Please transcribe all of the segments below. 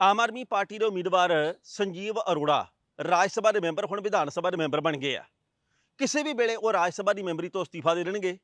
ਆਮ Aadmi party ਦੇ ਉਮੀਦਵਾਰ ਸੰਜੀਵ ਅਰੋੜਾ ਰਾਜ ਸਭਾ ਦੇ ਮੈਂਬਰ ਹੁਣ ਵਿਧਾਨ ਸਭਾ ਦੇ ਮੈਂਬਰ ਬਣ ਗਏ ਆ। ਕਿਸੇ ਵੀ ਵੇਲੇ ਉਹ ਰਾਜ ਸਭਾ ਦੀ ਮੈਂਬਰੀ ਤੋਂ ਅਸਤੀਫਾ ਦੇ ਦੇਣਗੇ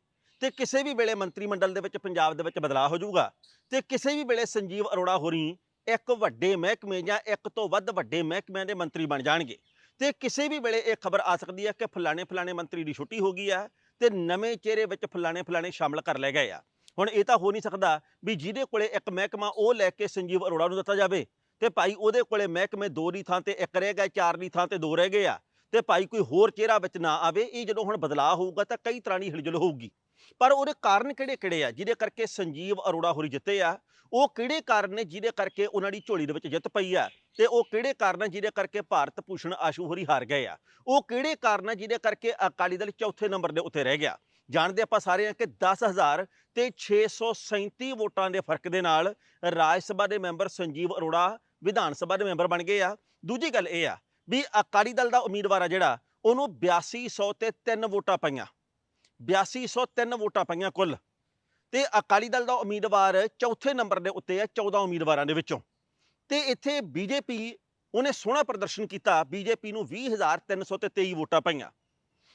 ਤੇ ਕਿਸੇ ਵੀ ਵੇਲੇ ਮੰਤਰੀ ਮੰਡਲ ਦੇ ਵਿੱਚ ਪੰਜਾਬ ਦੇ ਵਿੱਚ ਬਦਲਾਅ ਹੋ ਜਾਊਗਾ ਤੇ ਕਿਸੇ ਵੀ ਵੇਲੇ ਸੰਜੀਵ ਅਰੋੜਾ ਹੋਰੀ ਇੱਕ ਵੱਡੇ ਮਹਿਕਮੇ ਜਾਂ ਇੱਕ ਤੋਂ ਵੱਧ ਵੱਡੇ ਮਹਿਕਮਿਆਂ ਦੇ ਮੰਤਰੀ ਬਣ ਜਾਣਗੇ। ਤੇ ਕਿਸੇ ਵੀ ਵੇਲੇ ਇਹ ਖਬਰ ਆ ਸਕਦੀ ਹੈ ਕਿ ਫਲਾਣੇ ਫਲਾਣੇ ਮੰਤਰੀ ਦੀ ਛੁੱਟੀ ਹੋ ਗਈ ਆ ਤੇ ਨਵੇਂ ਚਿਹਰੇ ਵਿੱਚ ਫਲਾਣੇ ਫਲਾਣੇ ਸ਼ਾਮਲ ਕਰ ਲਏ ਗਏ ਆ। ਹੁਣ ਇਹ ਤਾਂ ਹੋ ਨਹੀਂ ਸਕਦਾ ਵੀ ਜਿਹਦੇ ਕੋਲੇ ਇੱਕ ਮਹਿਕਮਾ ਉਹ ਲੈ ਕੇ ਸੰਜੀਵ ਅਰੋੜਾ ਨੂੰ ਦਿੱਤਾ ਜਾਵੇ। ਤੇ ਭਾਈ ਉਹਦੇ ਕੋਲੇ ਮਹਿਕਮੇ ਦੋ ਦੀ ਥਾਂ ਤੇ, ਇੱਕ ਰਹਿ ਗਿਆ, ਚਾਰ ਦੀ ਥਾਂ ਤੇ, ਦੋ ਰਹਿ ਗਏ ਆ। ਤੇ ਭਾਈ ਕੋਈ ਹੋਰ ਚਿਹਰਾ ਵਿੱਚ ਨਾ ਆਵੇ, ਇਹ ਜਦੋਂ ਹੁਣ ਬਦਲਾਅ ਹੋਊਗਾ ਤਾਂ ਕਈ ਤਰ੍ਹਾਂ ਦੀ ਹਿਲਜੁਲ ਹੋਊਗੀ। ਪਰ ਉਹਦੇ ਕਾਰਨ ਕਿਹੜੇ ਕਿਹੜੇ ਆ? ਜਿਹਦੇ ਕਰਕੇ ਸੰਜੀਵ ਅਰੋੜਾ ਹੋਰੀ ਜਿੱਤੇ ਆ, ਉਹ ਕਿਹੜੇ ਕਾਰਨ ਨੇ ਜਿਹਦੇ ਕਰਕੇ ਉਹਨਾਂ ਦੀ ਝੋਲੀ ਦੇ ਵਿੱਚ ਜਿੱਤ ਪਈ ਆ? ਤੇ ਉਹ ਕਿਹੜੇ ਕਾਰਨ ਆ ਜਿਹਦੇ ਕਰਕੇ ਭਾਰਤ ਭੂਸ਼ਣ ਆਸ਼ੂ ਹੋਰੀ ਹਾਰ ਗਏ ਆ? ਉਹ ਕਿਹੜੇ ਕਾਰਨ ਆ ਜਿਹਦੇ ਕਰਕੇ ਅਕਾਲੀ ਦਲ ਚੌਥੇ ਨੰਬਰ ਦੇ ਉੱਤੇ ਰਹਿ ਗਿਆ? ਜਾਣਦੇ ਆਪਾਂ ਸਾਰੇ ਆ ਕਿ 10000 ਤੇ 637 ਵੋਟਾਂ ਦੇ ਫ਼ਰਕ ਦੇ ਨਾਲ ਰਾਜ ਸਭਾ ਦੇ ਮੈਂਬਰ ਸੰਜੀਵ ਅਰੋੜਾ ਵਿਧਾਨ ਸਭਾ ਦੇ ਮੈਂਬਰ ਬਣ ਗਏ ਆ। ਦੂਜੀ ਗੱਲ ਇਹ ਆ ਵੀ ਅਕਾਲੀ ਦਲ ਦਾ ਉਮੀਦਵਾਰ ਆ ਜਿਹੜਾ, ਉਹਨੂੰ 8200 ਤੇ 3 ਵੋਟਾਂ ਪਈਆਂ। 8203 ਵੋਟਾਂ ਪਈਆਂ ਕੁੱਲ। ਤੇ ਅਕਾਲੀ ਦਲ ਦਾ ਉਮੀਦਵਾਰ ਚੌਥੇ ਨੰਬਰ ਦੇ ਉੱਤੇ ਆ 14 ਉਮੀਦਵਾਰਾਂ ਦੇ ਵਿੱਚੋਂ। ਤੇ ਇੱਥੇ ਬੀਜੇਪੀ ਉਹਨੇ ਸੋਹਣਾ ਪ੍ਰਦਰਸ਼ਨ ਕੀਤਾ ਬੀਜੇਪੀ ਨੂੰ 20323 ਵੋਟਾਂ ਪਈਆਂ।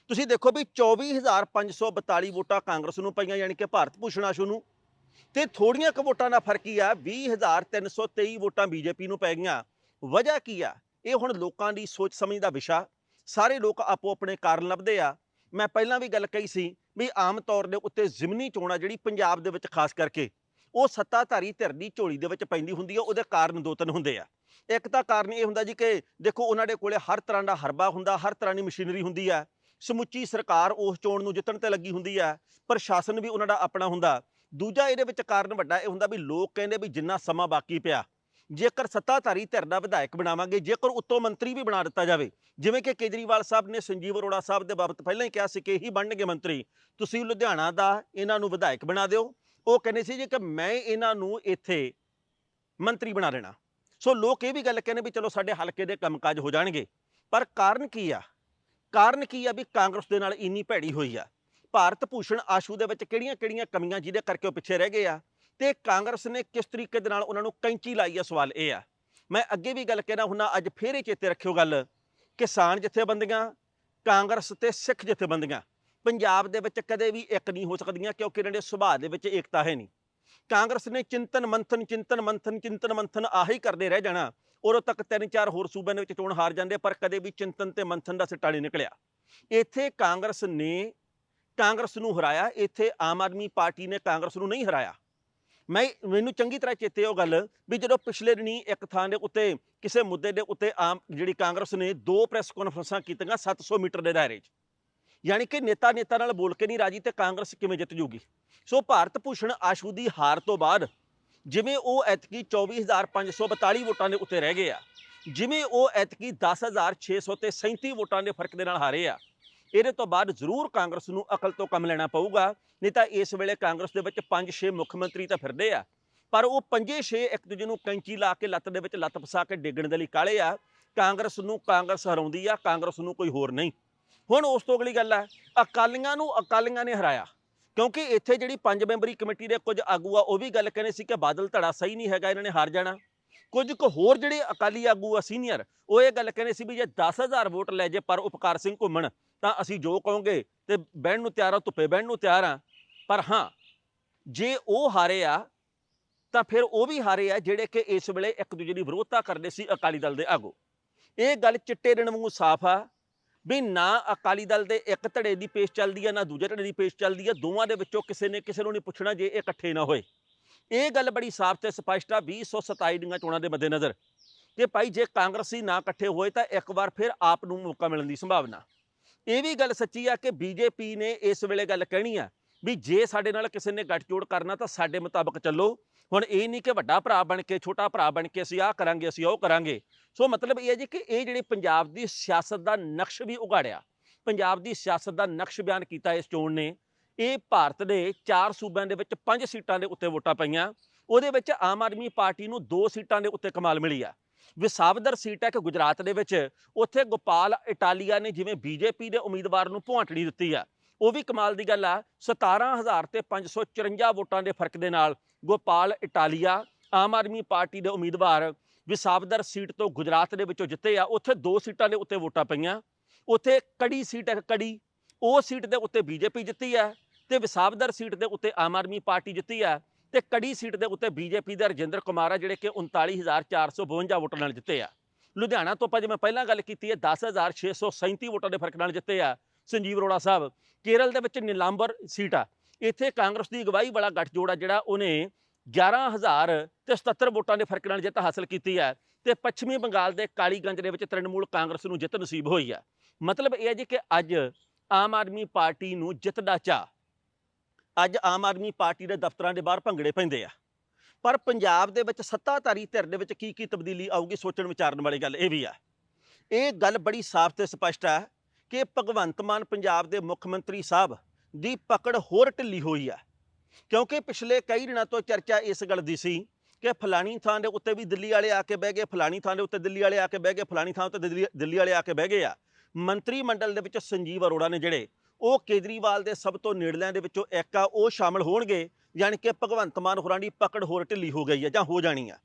ਤੁਸੀਂ ਦੇਖੋ ਵੀ 24542 ਵੋਟਾਂ ਕਾਂਗਰਸ ਨੂੰ ਪਈਆਂ, ਯਾਨੀ ਕਿ ਭਾਰਤ ਭੂਸ਼ਣ ਆਸ਼ੂ ਨੂੰ। ਤੇ ਥੋੜੀਆਂ ਕੁ ਵੋਟਾਂ ਦਾ ਫ਼ਰਕ ਹੀ ਆ? 20323 ਵੋਟਾਂ ਬੀਜੇਪੀ ਨੂੰ ਪੈ ਗਈਆਂ। ਵਜ੍ਹਾ ਕੀ ਆ? ਇਹ ਹੁਣ ਲੋਕਾਂ ਦੀ ਸੋਚ ਸਮਝ ਦਾ ਵਿਸ਼ਾ। ਸਾਰੇ ਲੋਕ ਆਪੋ ਆਪਣੇ ਕਾਰਨ ਲੱਭਦੇ ਆ। ਮੈਂ ਪਹਿਲਾਂ ਵੀ ਗੱਲ ਕਹੀ ਸੀ ਵੀ ਆਮ ਤੌਰ ਦੇ ਉੱਤੇ ਜ਼ਿਮਨੀ ਚੋਣਾਂ ਜਿਹੜੀ ਪੰਜਾਬ ਦੇ ਵਿੱਚ ਖਾਸ ਕਰਕੇ, ਉਹ ਸੱਤਾਧਾਰੀ ਧਿਰ ਦੀ ਝੋਲੀ ਦੇ ਵਿੱਚ ਪੈਂਦੀ ਹੁੰਦੀ ਹੈ ਉਹਦੇ ਕਾਰਨ ਦੋ ਤਿੰਨ ਹੁੰਦੇ ਆ। ਇੱਕ ਤਾਂ ਕਾਰਨ ਇਹ ਹੁੰਦਾ ਜੀ ਕਿ ਦੇਖੋ ਉਹਨਾਂ ਦੇ ਕੋਲੇ ਹਰ ਤਰ੍ਹਾਂ ਦਾ ਹਰਬਾ ਹੁੰਦਾ, ਹਰ ਤਰ੍ਹਾਂ ਦੀ ਮਸ਼ੀਨਰੀ ਹੁੰਦੀ ਆ। ਸਮੁੱਚੀ ਸਰਕਾਰ ਉਸ ਚੋਣ ਨੂੰ ਜਿੱਤਣ ਤੇ ਲੱਗੀ ਹੁੰਦੀ ਆ। ਪ੍ਰਸ਼ਾਸਨ ਵੀ ਉਹਨਾਂ ਦਾ ਆਪਣਾ ਹੁੰਦਾ। ਦੂਜਾ ਇਹਦੇ ਵਿੱਚ ਕਾਰਨ ਵੱਡਾ ਇਹ ਹੁੰਦਾ ਵੀ ਲੋਕ ਕਹਿੰਦੇ ਵੀ ਜਿੰਨਾ ਸਮਾਂ ਬਾਕੀ ਪਿਆ, ਜੇਕਰ ਸੱਤਾਧਾਰੀ ਧਿਰ ਦਾ ਵਿਧਾਇਕ ਬਣਾਵਾਂਗੇ, ਜੇਕਰ ਉੱਤੋਂ ਮੰਤਰੀ ਵੀ ਬਣਾ ਦਿੱਤਾ ਜਾਵੇ, ਜਿਵੇਂ ਕਿ ਕੇਜਰੀਵਾਲ ਸਾਹਿਬ ਨੇ ਸੰਜੀਵ ਅਰੋੜਾ ਸਾਹਿਬ ਦੇ ਬਾਬਤ ਪਹਿਲਾਂ ਹੀ ਕਿਹਾ ਸੀ ਕਿ ਇਹੀ ਬਣਨਗੇ ਮੰਤਰੀ, ਤੁਸੀਂ ਲੁਧਿਆਣਾ ਦਾ ਇਹਨਾਂ ਨੂੰ ਵਿਧਾਇਕ ਬਣਾ ਦਿਓ, ਉਹ ਕਹਿੰਦੇ ਸੀ ਜੀ ਕਿ ਮੈਂ ਇਹਨਾਂ ਨੂੰ ਇੱਥੇ ਮੰਤਰੀ ਬਣਾ ਦੇਣਾ। ਸੋ ਲੋਕ ਇਹ ਵੀ ਗੱਲ ਕਹਿੰਦੇ ਵੀ ਚਲੋ ਸਾਡੇ ਹਲਕੇ ਦੇ ਕੰਮਕਾਜ ਹੋ ਜਾਣਗੇ, ਪਰ ਕਾਰਨ ਕੀ ਆ? ਕਾਰਨ ਕੀ ਆ ਵੀ ਕਾਂਗਰਸ ਦੇ ਨਾਲ ਇੰਨੀ ਭੈੜੀ ਹੋਈ ਆ? ਭਾਰਤ ਭੂਸ਼ਣ ਆਸ਼ੂ ਦੇ ਵਿੱਚ ਕਿਹੜੀਆਂ-ਕਿਹੜੀਆਂ ਕਮੀਆਂ ਜਿਹਦੇ ਕਰਕੇ ਉਹ ਪਿੱਛੇ ਰਹਿ ਗਏ ਆ? ਤੇ ਕਾਂਗਰਸ ਨੇ ਕਿਸ ਤਰੀਕੇ ਦੇ ਨਾਲ ਉਹਨਾਂ ਨੂੰ ਕੈਂਚੀ ਲਾਈ ਆ ਸਵਾਲ ਇਹ ਆ। ਮੈਂ ਅੱਗੇ ਵੀ ਗੱਲ ਕਹਿਣਾ ਹੁੰਨਾ, ਅੱਜ ਫੇਰ ਇਹ ਚੇਤੇ ਰੱਖਿਓ ਗੱਲ। ਕਿਸਾਨ ਜਥੇਬੰਦੀਆਂ, ਕਾਂਗਰਸ ਤੇ ਸਿੱਖ ਜਥੇਬੰਦੀਆਂ, ਪੰਜਾਬ ਦੇ ਵਿੱਚ ਕਦੇ ਵੀ ਇੱਕ ਨਹੀਂ ਹੋ ਸਕਦੀਆਂ ਕਿਉਂਕਿ ਇਹਨਾਂ ਦੇ ਸੁਭਾਅ ਦੇ ਵਿੱਚ ਏਕਤਾ ਹੈ ਨਹੀਂ। ਕਾਂਗਰਸ ਨੇ ਚਿੰਤਨ ਮੰਥਨ ਚਿੰਤਨ ਮੰਥਨ ਚਿੰਤਨ ਮੰਥਨ ਆਹੀ ਕਰਦੇ ਰਹਿ ਜਾਣਾ। ਉਦੋਂ ਤੱਕ ਤਿੰਨ ਚਾਰ ਹੋਰ ਸੂਬਿਆਂ ਦੇ ਵਿੱਚ ਚੋਣ ਹਾਰ ਜਾਂਦੇ, ਪਰ ਕਦੇ ਵੀ ਚਿੰਤਨ ਤੇ ਮੰਥਨ ਦਾ ਸਿੱਟਾ ਨਹੀਂ ਨਿਕਲਿਆ। ਇੱਥੇ ਕਾਂਗਰਸ ਨੇ ਕਾਂਗਰਸ ਨੂੰ ਹਰਾਇਆ, ਇੱਥੇ ਆਮ ਆਦਮੀ ਪਾਰਟੀ ਨੇ ਕਾਂਗਰਸ ਨੂੰ ਨਹੀਂ ਹਰਾਇਆ। ਮੈਂ ਮੈਨੂੰ ਚੰਗੀ ਤਰ੍ਹਾਂ ਚੇਤੇ ਉਹ ਗੱਲ ਵੀ ਜਦੋਂ ਪਿਛਲੇ ਦਿਨੀ ਇੱਕ ਥਾਂ ਦੇ ਉੱਤੇ, ਕਿਸੇ ਮੁੱਦੇ ਦੇ ਉੱਤੇ ਆਮ ਜਿਹੜੀ ਕਾਂਗਰਸ ਨੇ ਦੋ ਪ੍ਰੈਸ ਕਾਨਫਰੰਸਾਂ ਕੀਤੀਆਂ 700 ਮੀਟਰ ਦੇ ਦਾਇਰੇ 'ਚ। ਯਾਨੀ ਕਿ ਨੇਤਾ ਨੇਤਾ ਨਾਲ ਬੋਲ ਕੇ ਨਹੀਂ ਰਾਜੀ ਤੇ ਕਾਂਗਰਸ ਕਿਵੇਂ ਜਿੱਤ ਜੂਗੀ? ਸੋ ਭਾਰਤ ਭੂਸ਼ਣ ਆਸ਼ੂ ਦੀ ਹਾਰ ਤੋਂ ਬਾਅਦ ਜਿਵੇਂ ਉਹ ਐਤਕੀ 24542 ਵੋਟਾਂ ਦੇ ਉੱਤੇ ਰਹਿ ਗਏ ਆ, ਜਿਵੇਂ ਉਹ ਐਤਕੀ 10600 ਤੇ 37 ਵੋਟਾਂ ਦੇ ਫ਼ਰਕ ਦੇ ਨਾਲ ਹਾਰੇ ਆ ਇਹਦੇ ਤੋਂ ਬਾਅਦ ਜ਼ਰੂਰ ਕਾਂਗਰਸ ਨੂੰ ਅਕਲ ਤੋਂ ਕੰਮ ਲੈਣਾ ਪਊਗਾ, ਨਹੀਂ ਤਾਂ ਇਸ ਵੇਲੇ ਕਾਂਗਰਸ ਦੇ ਵਿੱਚ 5-6 ਮੁੱਖ ਮੰਤਰੀ ਤਾਂ ਫਿਰਦੇ ਆ। ਪਰ ਉਹ ਪੰਜੇ ਛੇ ਇੱਕ ਦੂਜੇ ਨੂੰ ਕੈਂਚੀ ਲਾ ਕੇ ਲੱਤ ਦੇ ਵਿੱਚ ਲੱਤ ਫਸਾ ਕੇ ਡੇਗਣ ਦੇ ਲਈ ਕਾਲੇ ਆ। ਕਾਂਗਰਸ ਨੂੰ ਕਾਂਗਰਸ ਹਰਾਉਂਦੀ ਆ, ਕਾਂਗਰਸ ਨੂੰ ਕੋਈ ਹੋਰ ਨਹੀਂ। ਹੁਣ ਉਸ ਤੋਂ ਅਗਲੀ ਗੱਲ ਆ, ਅਕਾਲੀਆਂ ਨੂੰ ਅਕਾਲੀਆਂ ਨੇ ਹਰਾਇਆ। ਕਿਉਂਕਿ ਇੱਥੇ ਜਿਹੜੀ ਪੰਜ ਮੈਂਬਰੀ ਕਮੇਟੀ ਦੇ ਕੁਝ ਆਗੂ ਆ, ਉਹ ਵੀ ਗੱਲ ਕਹਿੰਦੇ ਸੀ ਕਿ ਬਾਦਲ ਧੜਾ ਸਹੀ ਨਹੀਂ ਹੈਗਾ, ਇਹਨਾਂ ਨੇ ਹਾਰ ਜਾਣਾ। ਕੁਝ ਕੁ ਹੋਰ ਜਿਹੜੇ ਅਕਾਲੀ ਆਗੂ ਆ ਸੀਨੀਅਰ, ਉਹ ਇਹ ਗੱਲ ਕਹਿੰਦੇ ਸੀ ਵੀ ਜੇ 10000 ਵੋਟ ਲੈ ਜੇ ਪਰ ਉਪਕਾਰ ਸਿੰਘ ਘੁੰਮਣ, ਤਾਂ ਅਸੀਂ ਜੋ ਕਹੋਗੇ ਤੇ ਬਹਿਣ ਨੂੰ ਤਿਆਰ ਆ, ਧੁੱਪੇ ਬਹਿਣ ਨੂੰ ਤਿਆਰ ਆ। ਪਰ ਹਾਂ, ਜੇ ਉਹ ਹਾਰੇ ਆ, ਤਾਂ ਫਿਰ ਉਹ ਵੀ ਹਾਰੇ ਆ ਜਿਹੜੇ ਕਿ ਇਸ ਵੇਲੇ ਇੱਕ ਦੂਜੇ ਦੀ ਵਿਰੋਧਤਾ ਕਰਦੇ ਸੀ ਅਕਾਲੀ ਦਲ ਦੇ ਆਗੂ। ਇਹ ਗੱਲ ਚਿੱਟੇ ਦਿਨ ਵਾਂਗੂ ਸਾਫ਼ ਆ ਵੀ ਨਾ ਅਕਾਲੀ ਦਲ ਦੇ ਇੱਕ ਧੜੇ ਦੀ ਪੇਸ਼ ਚੱਲਦੀ ਆ, ਨਾ ਦੂਜੇ ਧੜੇ ਦੀ ਪੇਸ਼ ਚੱਲਦੀ ਆ, ਦੋਵਾਂ ਦੇ ਵਿੱਚੋਂ ਕਿਸੇ ਨੇ ਕਿਸੇ ਨੂੰ ਨਹੀਂ ਪੁੱਛਣਾ ਜੇ ਇਹ ਇਕੱਠੇ ਨਾ ਹੋਏ। ਇਹ ਗੱਲ ਬੜੀ ਸਾਫ਼ ਤੇ ਸਪਸ਼ਟ ਆ 2027 ਦੀਆਂ ਚੋਣਾਂ ਦੇ ਮੱਦੇਨਜ਼ਰ ਕਿ ਭਾਈ ਜੇ ਕਾਂਗਰਸੀ ਨਾ ਇਕੱਠੇ ਹੋਏ ਤਾਂ ਇੱਕ ਵਾਰ ਫਿਰ ਆਪ ਨੂੰ ਮੌਕਾ ਮਿਲਣ ਦੀ ਸੰਭਾਵਨਾ। ਇਹ ਵੀ ਗੱਲ ਸੱਚੀ ਆ ਕਿ ਬੀਜੇਪੀ ਨੇ ਇਸ ਵੇਲੇ ਗੱਲ ਕਹਿਣੀ ਆ ਵੀ ਜੇ ਸਾਡੇ ਨਾਲ ਕਿਸੇ ਨੇ ਗੱਠਜੋੜ ਕਰਨਾ ਤਾਂ ਸਾਡੇ ਮੁਤਾਬਕ ਚੱਲੋ। ਹੁਣ ਇਹ ਨਹੀਂ ਕਿ ਵੱਡਾ ਭਰਾ ਬਣ ਕੇ, ਛੋਟਾ ਭਰਾ ਬਣ ਕੇ ਅਸੀਂ ਆਹ ਕਰਾਂਗੇ, ਅਸੀਂ ਉਹ ਕਰਾਂਗੇ। ਸੋ ਮਤਲਬ ਇਹ ਹੈ ਜੀ ਕਿ ਇਹ ਜਿਹੜੀ ਪੰਜਾਬ ਦੀ ਸਿਆਸਤ ਦਾ ਨਕਸ਼ ਵੀ ਉਗਾੜਿਆ ਪੰਜਾਬ ਦੀ ਸਿਆਸਤ ਦਾ ਨਕਸ਼ ਬਿਆਨ ਕੀਤਾ ਇਸ ਚੋਣ ਨੇ ਇਹ ਭਾਰਤ ਦੇ ਚਾਰ ਸੂਬਿਆਂ ਦੇ ਵਿੱਚ ਪੰਜ ਸੀਟਾਂ ਦੇ ਉੱਤੇ ਵੋਟਾਂ ਪਈਆਂ। ਉਹਦੇ ਵਿੱਚ ਆਮ ਆਦਮੀ ਪਾਰਟੀ ਨੂੰ ਦੋ ਸੀਟਾਂ ਦੇ ਉੱਤੇ ਕਮਾਲ ਮਿਲੀ ਆ। ਵਿਸਾਵਦਰ ਸੀਟ ਹੈ ਕਿ ਗੁਜਰਾਤ ਦੇ ਵਿੱਚ। ਉੱਥੇ ਗੋਪਾਲ ਇਟਾਲੀਆ ਨੇ ਜਿਵੇਂ ਬੀਜੇਪੀ ਦੇ ਉਮੀਦਵਾਰ ਨੂੰ ਭੁਆਂਟੜੀ ਦਿੱਤੀ ਆ। ਉਹ ਵੀ ਕਮਾਲ ਦੀ ਗੱਲ ਆ। 17000 ਤੇ 554 ਵੋਟਾਂ ਦੇ ਫ਼ਰਕ ਦੇ ਨਾਲ ਗੋਪਾਲ ਇਟਾਲੀਆ, ਆਮ ਆਦਮੀ ਪਾਰਟੀ ਦੇ ਉਮੀਦਵਾਰ ਵਿਸਾਵਦਰ ਸੀਟ ਤੋਂ ਗੁਜਰਾਤ ਦੇ ਵਿੱਚੋਂ ਜਿੱਤੇ ਆ। ਉੱਥੇ ਦੋ ਸੀਟਾਂ ਦੇ ਉੱਤੇ ਵੋਟਾਂ ਪਈਆਂ। ਉੱਥੇ ਕੜੀ ਸੀਟ ਹੈ ਕੜੀ। ਉਹ ਸੀਟ ਦੇ ਉੱਤੇ ਬੀਜੇਪੀ ਜਿੱਤੀ ਹੈ ਤੇ ਵਿਸਾਬਦਰ ਸੀਟ ਦੇ ਉੱਤੇ ਆਮ ਆਦਮੀ ਪਾਰਟੀ ਜਿੱਤੀ ਆ ਤੇ ਕੜੀ ਸੀਟ ਦੇ ਉੱਤੇ ਬੀਜੇਪੀ ਦੇ ਰਜਿੰਦਰ ਕੁਮਾਰ ਆ ਜਿਹੜੇ ਕਿ 39452 ਵੋਟਾਂ ਨਾਲ ਜਿੱਤੇ ਆ। ਲੁਧਿਆਣਾ ਤੋਂ ਆਪਾਂ ਜਿਵੇਂ ਪਹਿਲਾਂ ਗੱਲ ਕੀਤੀ ਹੈ 10637 ਵੋਟਾਂ ਦੇ ਫ਼ਰਕ ਨਾਲ ਜਿੱਤੇ ਆ ਸੰਜੀਵ ਅਰੋੜਾ ਸਾਹਿਬ। ਕੇਰਲ ਦੇ ਵਿੱਚ ਨੀਲਾਂਬਰ ਸੀਟ ਆ। ਇੱਥੇ ਕਾਂਗਰਸ ਦੀ ਅਗਵਾਈ ਵਾਲਾ ਗੱਠਜੋੜ ਆ ਜਿਹੜਾ ਉਹਨੇ 11000 ਤੇ 77 ਵੋਟਾਂ ਦੇ ਫ਼ਰਕ ਨਾਲ ਜਿੱਤ ਹਾਸਲ ਕੀਤੀ ਹੈ ਤੇ ਪੱਛਮੀ ਬੰਗਾਲ ਦੇ ਕਾਲੀਗੰਜ ਦੇ ਵਿੱਚ ਤ੍ਰਿਣਮੂਲ ਕਾਂਗਰਸ ਨੂੰ ਜਿੱਤ ਨਸੀਬ ਹੋਈ ਹੈ ਮਤਲਬ ਇਹ ਹੈ ਜੀ ਕਿ ਅੱਜ ਆਮ ਆਦਮੀ ਪਾਰਟੀ ਨੂੰ ਜਿੱਤ ਦਾ ਚਾਅ ਅੱਜ ਆਮ ਆਦਮੀ ਪਾਰਟੀ ਦੇ ਦਫ਼ਤਰਾਂ ਦੇ ਬਾਹਰ ਭੰਗੜੇ ਪੈਂਦੇ ਆ। ਪਰ ਪੰਜਾਬ ਦੇ ਵਿੱਚ ਸੱਤਾਧਾਰੀ ਧਿਰ ਦੇ ਵਿੱਚ ਕੀ ਕੀ ਤਬਦੀਲੀ ਆਊਗੀ ਸੋਚਣ ਵਿਚਾਰਨ ਵਾਲੀ ਗੱਲ ਇਹ ਵੀ ਆ। ਇਹ ਗੱਲ ਬੜੀ ਸਾਫ਼ ਤੇ ਸਪਸ਼ਟ ਹੈ ਕਿ ਭਗਵੰਤ ਮਾਨ ਪੰਜਾਬ ਦੇ ਮੁੱਖ ਮੰਤਰੀ ਸਾਹਿਬ ਦੀ ਪਕੜ ਹੋਰ ਢਿੱਲੀ ਹੋਈ ਆ। ਕਿਉਂਕਿ ਪਿਛਲੇ ਕਈ ਦਿਨਾਂ ਤੋਂ ਚਰਚਾ ਇਸ ਗੱਲ ਦੀ ਸੀ ਕਿ ਫਲਾਣੀ ਥਾਂ ਦੇ ਉੱਤੇ ਵੀ ਦਿੱਲੀ ਵਾਲੇ ਆ ਕੇ ਬਹਿ ਗਏ, ਫਲਾਣੀ ਥਾਂ ਦੇ ਉੱਤੇ ਦਿੱਲੀ ਵਾਲੇ ਆ ਕੇ ਬਹਿ ਗਏ, ਫਲਾਣੀ ਥਾਂ ਉੱਤੇ ਦਿੱਲੀ ਦਿੱਲੀ ਵਾਲੇ ਆ ਕੇ ਬਹਿ ਗਏ ਆ। ਮੰਤਰੀ ਮੰਡਲ ਦੇ ਵਿੱਚ ਸੰਜੀਵ ਅਰੋੜਾ ਨੇ ਜਿਹੜੇ ਉਹ ਕੇਜਰੀਵਾਲ ਦੇ ਸਭ ਤੋਂ ਨੇੜਲਿਆਂ ਦੇ ਵਿੱਚੋਂ ਇੱਕ ਆ, ਉਹ ਸ਼ਾਮਲ ਹੋਣਗੇ, ਯਾਨੀ ਕਿ ਭਗਵੰਤ ਮਾਨ ਹੋਰਾਂ ਦੀ ਪਕੜ ਹੋਰ ਢਿੱਲੀ ਹੋ ਗਈ ਹੈ ਜਾਂ ਹੋ ਜਾਣੀ ਆ।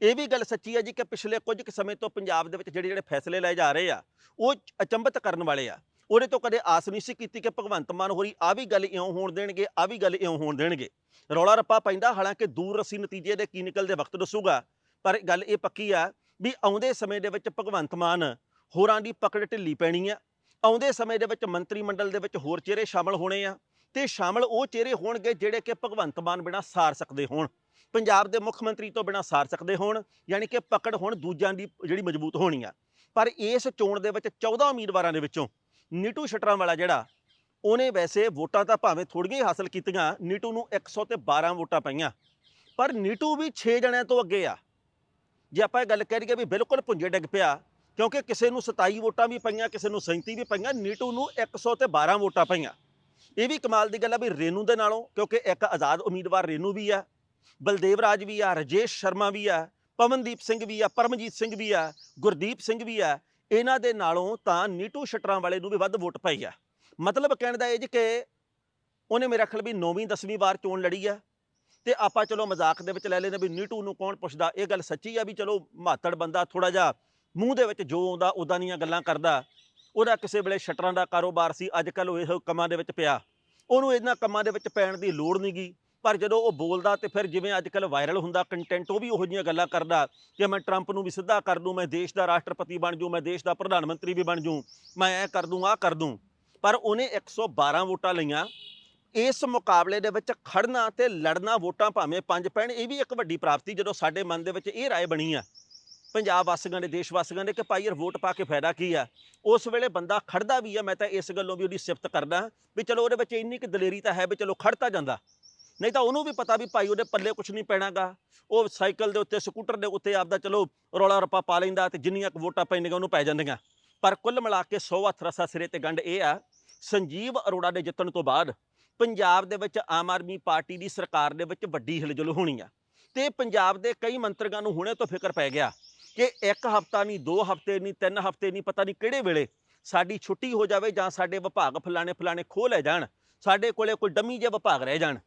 ਇਹ ਵੀ ਗੱਲ ਸੱਚੀ ਹੈ ਜੀ ਕਿ ਪਿਛਲੇ ਕੁਝ ਕੁ ਸਮੇਂ ਤੋਂ ਪੰਜਾਬ ਦੇ ਵਿੱਚ ਜਿਹੜੇ ਜਿਹੜੇ ਫੈਸਲੇ ਲਏ ਜਾ ਰਹੇ ਆ, ਉਹ ਅਚੰਭਤ ਕਰਨ ਵਾਲੇ ਆ। ਉਹਦੇ ਤੋਂ ਕਦੇ ਆਸ ਨਹੀਂ ਸੀ ਕੀਤੀ ਕਿ ਭਗਵੰਤ ਮਾਨ ਹੋਰੀ ਆ ਵੀ ਗੱਲ ਇਉਂ ਹੋਣ ਦੇਣਗੇ ਆ ਵੀ ਗੱਲ ਇਉਂ ਹੋਣ ਦੇਣਗੇ। ਰੌਲਾ ਰੱਪਾ ਪੈਂਦਾ, ਹਾਲਾਂਕਿ ਦੂਰ ਅਸੀਂ ਨਤੀਜੇ ਦੇ ਕੀ ਨਿਕਲਦੇ ਵਕਤ ਦੱਸੂਗਾ, ਪਰ ਗੱਲ ਇਹ ਪੱਕੀ ਆ ਵੀ ਆਉਂਦੇ ਸਮੇਂ ਦੇ ਵਿੱਚ ਭਗਵੰਤ ਮਾਨ ਹੋਰਾਂ ਦੀ ਪਕੜ ਢਿੱਲੀ ਪੈਣੀ ਆ ਆਉਂਦੇ ਸਮੇਂ ਦੇ ਵਿੱਚ ਮੰਤਰੀ ਮੰਡਲ ਦੇ ਵਿੱਚ ਹੋਰ ਚਿਹਰੇ ਸ਼ਾਮਲ ਹੋਣੇ ਆ ਤੇ ਸ਼ਾਮਲ ਉਹ ਚਿਹਰੇ ਹੋਣਗੇ ਜਿਹੜੇ ਕਿ ਭਗਵੰਤ ਮਾਨ ਬਿਨਾਂ ਸਾਰ ਸਕਦੇ ਹੋਣ, ਪੰਜਾਬ ਦੇ ਮੁੱਖ ਮੰਤਰੀ ਤੋਂ ਬਿਨਾਂ ਸਾਰ ਸਕਦੇ ਹੋਣ, ਯਾਨੀ ਕਿ ਪਕੜ ਹੋਣ ਦੂਜਿਆਂ ਦੀ ਜਿਹੜੀ ਮਜ਼ਬੂਤ ਹੋਣੀ ਆ। ਪਰ ਇਸ ਚੋਣ ਦੇ ਵਿੱਚ 14 ਉਮੀਦਵਾਰਾਂ ਦੇ ਵਿੱਚੋਂ ਨੀਟੂ ਸ਼ਟਰਾਂ ਵਾਲਾ ਜਿਹੜਾ, ਉਹਨੇ ਵੈਸੇ ਵੋਟਾਂ ਤਾਂ ਭਾਵੇਂ ਥੋੜੀਆਂ ਹੀ ਹਾਸਲ ਕੀਤੀਆਂ, ਨੀਟੂ ਨੂੰ 100 ਤੇ 12 ਵੋਟਾਂ ਪਈਆਂ। ਪਰ ਨੀਟੂ ਵੀ 6 ਜਣਿਆਂ ਤੋਂ ਅੱਗੇ ਆ। ਜੇ ਆਪਾਂ ਇਹ ਗੱਲ ਕਰੀਏ ਵੀ ਬਿਲਕੁਲ ਪੁੰਜੇ ਡਿੱਗ ਪਿਆ ਕਿਉਂਕਿ ਕਿਸੇ ਨੂੰ 27 ਵੋਟਾਂ ਵੀ ਪਈਆਂ, ਕਿਸੇ ਨੂੰ 37 ਵੀ ਪਈਆਂ, ਨੀਟੂ ਨੂੰ 100 ਤੇ 12 ਵੋਟਾਂ ਪਈਆਂ। ਇਹ ਵੀ ਕਮਾਲ ਦੀ ਗੱਲ ਆ ਵੀ ਰੇਨੂ ਦੇ ਨਾਲੋਂ, ਕਿਉਂਕਿ ਇੱਕ ਆਜ਼ਾਦ ਉਮੀਦਵਾਰ ਰੇਨੂ ਵੀ ਆ, ਬਲਦੇਵ ਰਾਜ ਵੀ ਆ, ਰਜੇਸ਼ ਸ਼ਰਮਾ ਵੀ ਆ, ਪਵਨਦੀਪ ਸਿੰਘ ਵੀ ਆ, ਪਰਮਜੀਤ ਸਿੰਘ ਵੀ ਆ, ਗੁਰਦੀਪ ਸਿੰਘ ਵੀ ਆ, ਇਹਨਾਂ ਦੇ ਨਾਲੋਂ ਤਾਂ ਨੀਟੂ ਸ਼ਟਰਾਂ ਵਾਲੇ ਨੂੰ ਵੀ ਵੱਧ ਵੋਟ ਪਈ ਆ। ਮਤਲਬ ਕਹਿਣ ਦਾ ਇਹ ਜੀ ਕਿ ਉਹਨੇ ਮੇਰਾ ਖਿਆਲ ਵੀ 9ਵੀਂ 10ਵੀਂ ਵਾਰ ਚੋਣ ਲੜੀ ਆ ਤੇ ਆਪਾਂ ਚਲੋ ਮਜ਼ਾਕ ਦੇ ਵਿੱਚ ਲੈ ਲੈਂਦੇ ਵੀ ਨੀਟੂ ਨੂੰ ਕੌਣ ਪੁੱਛਦਾ। ਇਹ ਗੱਲ ਸੱਚੀ ਆ ਵੀ ਚਲੋ ਮਾਤੜ ਬੰਦਾ ਥੋੜਾ ਜਿਹਾ ਮੂੰਹ ਦੇ ਵਿੱਚ ਜੋ ਆਉਂਦਾ ਉਦਾਂ ਦੀਆਂ ਗੱਲਾਂ ਕਰਦਾ। ਉਹਦਾ ਕਿਸੇ ਵੇਲੇ ਸ਼ਟਰਾਂ ਦਾ ਕਾਰੋਬਾਰ ਸੀ, ਅੱਜ ਕੱਲ ਉਹ ਇਹੋ ਕੰਮਾਂ ਦੇ ਵਿੱਚ ਪਿਆ। ਉਹਨੂੰ ਇਹਨਾਂ ਕੰਮਾਂ ਦੇ ਵਿੱਚ ਪੈਣ ਦੀ ਲੋੜ ਨਹੀਂ ਨਹੀਂਗੀ ਪਰ ਜਦੋਂ ਉਹ ਬੋਲਦਾ ਤੇ ਫਿਰ ਜਿਵੇਂ ਅੱਜ ਕੱਲ ਵਾਇਰਲ ਹੁੰਦਾ ਕੰਟੈਂਟ ਉਹ ਵੀ ਉਹੋ ਜਿਹੀਆਂ ਗੱਲਾਂ ਕਰਦਾ ਕਿ ਮੈਂ ਟਰੰਪ ਨੂੰ ਵੀ ਸਿੱਧਾ ਕਰ ਦੂੰ, ਮੈਂ ਦੇਸ਼ ਦਾ ਰਾਸ਼ਟਰਪਤੀ ਬਣ ਜੂ ਮੈਂ ਦੇਸ਼ ਦਾ ਪ੍ਰਧਾਨ ਮੰਤਰੀ ਵੀ ਬਣ ਜੂ ਮੈਂ ਐ ਕਰ ਦੂੰ ਆ ਕਰ ਦੂੰ। ਪਰ ਉਹਨੇ 112 ਵੋਟਾਂ ਲਈਆਂ। ਇਸ ਮੁਕਾਬਲੇ ਦੇ ਵਿੱਚ ਖੜਨਾ ਤੇ ਲੜਨਾ ਵੋਟਾਂ ਭਾਵੇਂ ਪੰਜ ਪੈਣ, ਇਹ ਵੀ ਇੱਕ ਵੱਡੀ ਪ੍ਰਾਪਤੀ ਜਦੋਂ ਸਾਡੇ ਮਨ ਦੇ ਵਿੱਚ ਇਹ ਰਾਏ ਬਣੀ ਆ। ਪੰਜਾਬ ਵਾਸੀਆਂ ਦੇ, ਦੇਸ਼ ਵਾਸੀਆਂ ਨੇ ਕਿ ਭਾਈ ਯਾਰ ਵੋਟ ਪਾ ਕੇ ਫਾਇਦਾ ਕੀ ਆ? ਉਸ ਵੇਲੇ ਬੰਦਾ ਖੜਦਾ ਵੀ ਆ, ਮੈਂ ਤਾਂ ਇਸ ਗੱਲੋਂ ਵੀ ਉਹਦੀ ਸਿਫਤ ਕਰਦਾ ਵੀ ਚਲੋ ਉਹਦੇ ਵਿੱਚ ਇੰਨੀ ਕਿ ਦਲੇਰੀ ਤਾਂ ਹੈ ਵੀ ਚਲੋ ਖੜਤਾ ਜਾਂਦਾ। ਨਹੀਂ ਤਾਂ ਉਹਨੂੰ ਵੀ ਪਤਾ ਵੀ ਭਾਈ ਉਹਦੇ ਪੱਲੇ ਕੁਝ ਨਹੀਂ ਪੈਣਾਗਾ। ਉਹ ਸਾਈਕਲ ਦੇ ਉੱਤੇ, ਸਕੂਟਰ ਦੇ ਉੱਤੇ ਆਪਦਾ ਚਲੋ ਰੌਲਾ ਰੱਪਾ ਪਾ ਲੈਂਦਾ ਤੇ ਜਿੰਨੀਆਂ ਕੁ ਵੋਟਾਂ ਪੈਂਦੀਆਂ ਉਹਨੂੰ ਪੈ ਜਾਂਦੀਆਂ। ਪਰ ਕੁੱਲ ਮਿਲਾ ਕੇ 100 ਹੱਥ ਰਸਾ ਸਿਰੇ ਤੇ ਗੰਢ ਇਹ ਆ, ਸੰਜੀਵ ਅਰੋੜਾ ਦੇ ਜਿੱਤਣ ਤੋਂ ਬਾਅਦ ਪੰਜਾਬ ਦੇ ਵਿੱਚ ਆਮ ਆਦਮੀ ਪਾਰਟੀ ਦੀ ਸਰਕਾਰ ਦੇ ਵਿੱਚ ਵੱਡੀ ਹਿਲਜੁਲ ਹੋਣੀ ਆ। ਤੇ ਪੰਜਾਬ ਦੇ ਕਈ ਮੰਤਰੀਆਂ ਨੂੰ ਹੁਣੇ ਤੋਂ ਫਿਕਰ ਪੈ ਗਿਆ ਕਿ ਇੱਕ ਹਫਤਾ ਨਹੀਂ, ਦੋ ਹਫ਼ਤੇ ਨਹੀਂ, ਤਿੰਨ ਹਫ਼ਤੇ ਨਹੀਂ, ਪਤਾ ਨਹੀਂ ਕਿਹੜੇ ਵੇਲੇ ਸਾਡੀ ਛੁੱਟੀ ਹੋ ਜਾਵੇ ਜਾਂ ਸਾਡੇ ਵਿਭਾਗ ਫਲਾਣੇ ਫਲਾਣੇ ਖੋਹ ਲੈ ਜਾਣ, ਸਾਡੇ ਕੋਲੇ ਕੋਈ ਡੰਮੀ ਜਿਹੇ ਵਿਭਾਗ ਰਹਿ ਜਾਣ।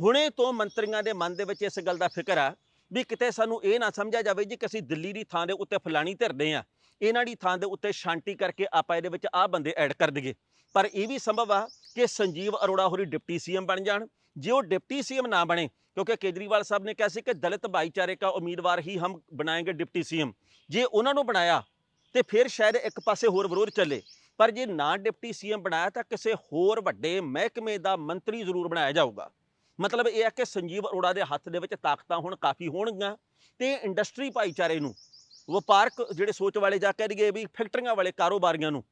ਹੁਣੇ ਤੋਂ ਮੰਤਰੀਆਂ ਦੇ ਮਨ ਦੇ ਵਿੱਚ ਇਸ ਗੱਲ ਦਾ ਫਿਕਰ ਆ ਵੀ ਕਿਤੇ ਸਾਨੂੰ ਇਹ ਨਾ ਸਮਝਿਆ ਜਾਵੇ ਜੀ ਕਿ ਅਸੀਂ ਦਿੱਲੀ ਦੀ ਥਾਂ ਦੇ ਉੱਤੇ ਫਲਾਣੀ ਧਿਰਦੇ ਆ। ਇਹਨਾਂ ਦੀ ਥਾਂ ਦੇ ਉੱਤੇ ਸ਼ਾਂਤੀ ਕਰਕੇ ਆਪਾਂ ਇਹਦੇ ਵਿੱਚ ਆਹ ਬੰਦੇ ਐਡ ਕਰ ਦਈਏ। ਪਰ ਇਹ ਵੀ ਸੰਭਵ ਆ ਕਿ ਸੰਜੀਵ ਅਰੋੜਾ ਹੋਰੀ ਡਿਪਟੀ ਸੀਐਮ ਬਣ ਜਾਣ। ਜੇ ਉਹ ਡਿਪਟੀ ਸੀਐਮ ਨਾ ਬਣੇ ਕਿਉਂਕਿ ਕੇਜਰੀਵਾਲ ਸਾਹਿਬ ਨੇ ਕਿਹਾ ਸੀ ਕਿ ਦਲਿਤ ਭਾਈਚਾਰੇ ਦਾ ਉਮੀਦਵਾਰ ਹੀ ਹਮ ਬਣਾਏंगे ਡਿਪਟੀ ਸੀਐਮ। ਜੇ ਉਹਨਾਂ ਨੂੰ ਬਣਾਇਆ, ਤੇ ਫਿਰ ਸ਼ਾਇਦ ਇੱਕ ਪਾਸੇ ਹੋਰ ਵਿਰੋਧ ਚੱਲੇ। ਪਰ ਜੇ ਨਾ ਡਿਪਟੀ ਸੀਐਮ ਬਣਾਇਆ, ਤਾਂ ਕਿਸੇ ਹੋਰ ਵੱਡੇ ਮਹਿਕਮੇ ਦਾ ਮੰਤਰੀ ਜ਼ਰੂਰ ਬਣਾਇਆ ਜਾਊਗਾ। ਮਤਲਬ ਇਹ ਹੈ ਕਿ ਸੰਜੀਵ ਅਰੋੜਾ ਦੇ ਹੱਥ ਦੇ ਵਿੱਚ ਤਾਕਤਾਂ ਹੁਣ ਕਾਫੀ ਹੋਣਗੀਆਂ, ਤੇ ਇੰਡਸਟਰੀ ਭਾਈਚਾਰੇ ਨੂੰ, ਵਪਾਰਕ ਜਿਹੜੇ ਸੋਚ ਵਾਲੇ ਜਾ ਕਹਿ ਦਈਏ ਵੀ ਫੈਕਟਰੀਆਂ ਵਾਲੇ ਕਾਰੋਬਾਰੀਆਂ ਨੂੰ,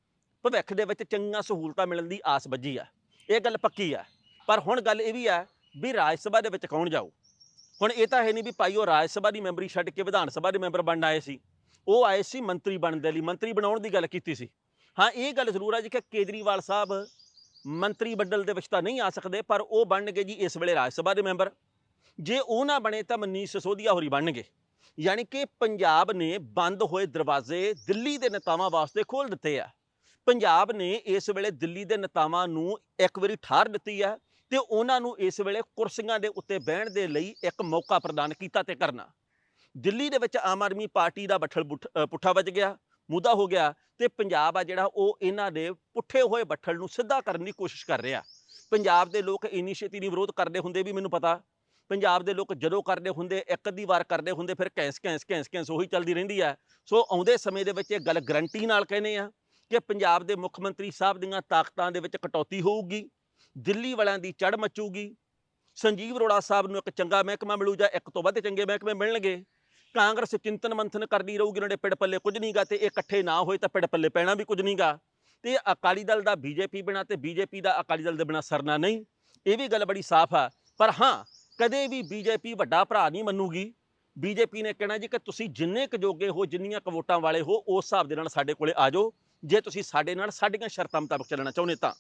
ਭਵਿੱਖ ਦੇ ਵਿੱਚ ਚੰਗੀਆਂ ਸਹੂਲਤਾਂ ਮਿਲਣ ਦੀ ਆਸ ਬੱਝੀ ਆ। ਇਹ ਗੱਲ ਪੱਕੀ ਆ। ਪਰ ਹੁਣ ਗੱਲ ਇਹ ਵੀ ਆ ਵੀ ਰਾਜ ਸਭਾ ਦੇ ਵਿੱਚ ਕੌਣ ਜਾਊ? ਹੁਣ ਇਹ ਤਾਂ ਹੈ ਨਹੀਂ ਵੀ ਭਾਈ ਉਹ ਰਾਜ ਸਭਾ ਦੀ ਮੈਂਬਰੀ ਛੱਡ ਕੇ ਵਿਧਾਨ ਸਭਾ ਦੇ ਮੈਂਬਰ ਬਣ ਆਏ ਸੀ। ਉਹ ਆਏ ਸੀ ਮੰਤਰੀ ਬਣਨ ਦੇ ਲਈ, ਮੰਤਰੀ ਬਣਾਉਣ ਦੀ ਗੱਲ ਕੀਤੀ ਸੀ। ਹਾਂ, ਇਹ ਗੱਲ ਜ਼ਰੂਰ ਆ ਜੀ ਕਿ ਕੇਜਰੀਵਾਲ ਸਾਹਿਬ ਮੰਤਰੀ ਮੰਡਲ ਦੇ ਵਿੱਚ ਤਾਂ ਨਹੀਂ ਆ ਸਕਦੇ, ਪਰ ਉਹ ਬਣਨਗੇ ਜੀ ਇਸ ਵੇਲੇ ਰਾਜ ਸਭਾ ਦੇ ਮੈਂਬਰ। ਜੇ ਉਹ ਨਾ ਬਣੇ ਤਾਂ ਮਨੀਸ਼ ਸਿਸੋਦੀਆ ਹੋਰੀ ਬਣਨਗੇ। ਯਾਨੀ ਕਿ ਪੰਜਾਬ ਨੇ ਬੰਦ ਹੋਏ ਦਰਵਾਜ਼ੇ ਦਿੱਲੀ ਦੇ ਨੇਤਾਵਾਂ ਵਾਸਤੇ ਖੋਲ ਦਿੱਤੇ ਆ। ਪੰਜਾਬ ਨੇ ਇਸ ਵੇਲੇ ਦਿੱਲੀ ਦੇ ਨੇਤਾਵਾਂ ਨੂੰ ਇੱਕ ਵਾਰੀ ਠਾਰ ਦਿੱਤੀ ਆ ਤੇ ਉਹਨਾਂ ਨੂੰ ਇਸ ਵੇਲੇ ਕੁਰਸੀਆਂ ਦੇ ਉੱਤੇ ਬਹਿਣ ਦੇ ਲਈ ਇੱਕ ਮੌਕਾ ਪ੍ਰਦਾਨ ਕੀਤਾ ਤੇ ਕਰਨਾ। ਦਿੱਲੀ ਦੇ ਵਿੱਚ ਆਮ ਆਦਮੀ ਪਾਰਟੀ ਦਾ ਬੱਠਲ ਬੁੱਠ- ਪੁੱਠਾ ਵੱਜ ਗਿਆ, ਮੁੱਦਾ ਹੋ ਗਿਆ ਤੇ ਪੰਜਾਬ ਆ ਜਿਹੜਾ ਉਹ ਇਹਨਾਂ ਦੇ ਪੁੱਠੇ ਹੋਏ ਬੱਠਲ ਨੂੰ ਸਿੱਧਾ ਕਰਨ ਦੀ ਕੋਸ਼ਿਸ਼ ਕਰ ਰਿਹਾ। ਪੰਜਾਬ ਦੇ ਲੋਕ ਇੰਨੀ ਛੇਤੀ ਨਹੀਂ ਵਿਰੋਧ ਕਰਦੇ ਹੁੰਦੇ ਵੀ ਮੈਨੂੰ ਪਤਾ। ਪੰਜਾਬ ਦੇ ਲੋਕ ਜਦੋਂ ਕਰਦੇ ਹੁੰਦੇ, ਇੱਕ ਅੱਧੀ ਵਾਰ ਕਰਦੇ ਹੁੰਦੇ, ਫਿਰ ਕੈਂਸ ਕੈਂਸ ਕੈਂਸ ਕੈਂਸ ਉਹੀ ਚੱਲਦੀ ਰਹਿੰਦੀ ਹੈ ਸੋ ਆਉਂਦੇ ਸਮੇਂ ਦੇ ਵਿੱਚ ਇਹ ਗੱਲ ਗਰੰਟੀ ਨਾਲ ਕਹਿੰਦੇ ਆ ਕਿ ਪੰਜਾਬ ਦੇ ਮੁੱਖ ਮੰਤਰੀ ਸਾਹਿਬ ਦੀਆਂ ਤਾਕਤਾਂ ਦੇ ਵਿੱਚ ਕਟੌਤੀ ਹੋਊਗੀ। ਦਿੱਲੀ ਵਾਲਿਆਂ ਦੀ ਚੜ ਮਚੂਗੀ। ਸੰਜੀਵ ਅਰੋੜਾ ਸਾਹਿਬ ਨੂੰ ਇੱਕ ਚੰਗਾ ਮਹਿਕਮਾ ਮਿਲੂ ਜਾਂ ਇੱਕ ਤੋਂ ਵੱਧ ਚੰਗੇ ਮਹਿਕਮੇ ਮਿਲਣਗੇ। ਕਾਂਗਰਸ ਚਿੰਤਨ ਮੰਥਨ ਕਰਦੀ ਰਹੂਗੀ, ਉਹਨਾਂ ਦੇ ਪਿੜ ਪੱਲੇ ਕੁਝ ਨਹੀਂਗਾ ਤੇ ਇਹ ਇਕੱਠੇ ਨਾ ਹੋਏ ਤਾਂ ਪਿੜ ਪੱਲੇ ਪੈਣਾ ਵੀ ਕੁਝ ਨਹੀਂਗਾ ਤੇ ਅਕਾਲੀ ਦਲ ਦਾ ਬੀਜੇਪੀ ਬਿਨਾ ਤੇ ਬੀਜੇਪੀ ਦਾ ਅਕਾਲੀ ਦਲ ਦੇ ਬਿਨਾ ਸਰਨਾ ਨਹੀਂ। ਇਹ ਵੀ ਗੱਲ ਬੜੀ ਸਾਫ਼ ਆ। ਪਰ ਹਾਂ, ਕਦੇ ਵੀ ਬੀਜੇਪੀ ਵੱਡਾ ਭਰਾ ਨਹੀਂ ਮੰਨੂਗੀ। ਬੀਜੇਪੀ ਨੇ ਕਹਿਣਾ ਜੀ ਕਿ ਤੁਸੀਂ ਜਿੰਨੇ ਕੁ ਜੋਗੇ ਹੋ, ਜਿੰਨੀਆਂ ਕੁ ਵੋਟਾਂ ਵਾਲੇ ਹੋ, ਉਸ ਹਿਸਾਬ ਦੇ ਨਾਲ ਸਾਡੇ ਕੋਲੇ ਆ ਜਾਓ। ਜੇ ਤੁਸੀਂ ਸਾਡੇ ਨਾਲ ਸਾਡੀਆਂ ਸ਼ਰਤਾਂ ਮੁਤਾਬਕ ਚੱਲਣਾ ਚਾਹੁੰਦੇ ਤਾਂ।